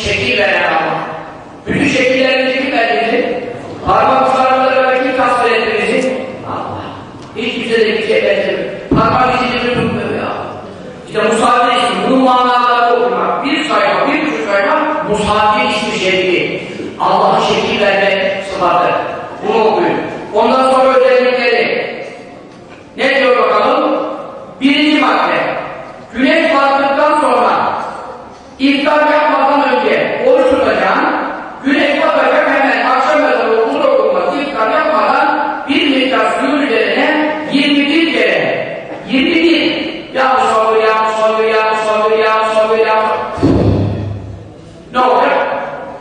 şekil veren Allah. Bütün şekillerimizi kim verdiğimizi, parmak uçlarımızda ve kim tasvir ettiğimizi Allah. Hiç bize de bir şey benzemiyor. Parmak izini tutmuyor ya. İşte musafir ismi, bunun manalarını okumak. Bir sayfa, bir buçuk sayfa musafir ismi şekli. Allah'a şekil verme sıfatı. Bunu okuyun. Ondan sonra özellikleri. Ne diyor bakalım? Birinci madde. Güneş ya ne olacak?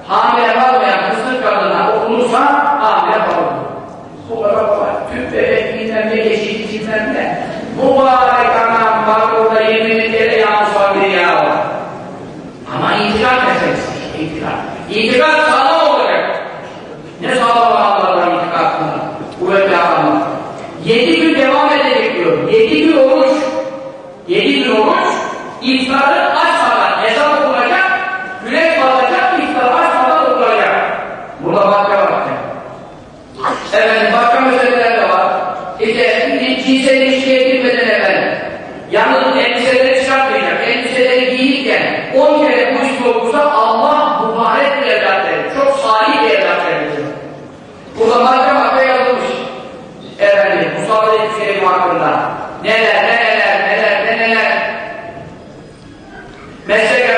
Hamile kalmayan kısır kadına okunursa hamile kalır. Bu kadar kolay. Tüp bebek bilmem ne geçici bilmem ne. Mübarek anam var burada yemin kere ya sabır ya. Ama itikad meselesi. İtikad. İtikad sağlam olacak. Ne sağlam Allah'lar itikadında? Kuvvetli adamlar. Yedi gün devam edecek diyor. Yedi gün oruç. Yedi gün oruç. İftarı Efendim başka meseleler de var. İşte cinsel ilişkiye girmeden evvel yalnız elbiseleri çıkartmayacak. Elbiseleri giyirken on kere bu ismi okursa Allah mübarek bir evlat verir. Çok salih bir evlat verir. Burada madde madde yazılmış. Efendim Mustafa Elbiseleri hakkında. Neler neler neler neler. Mesela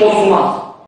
ポスマ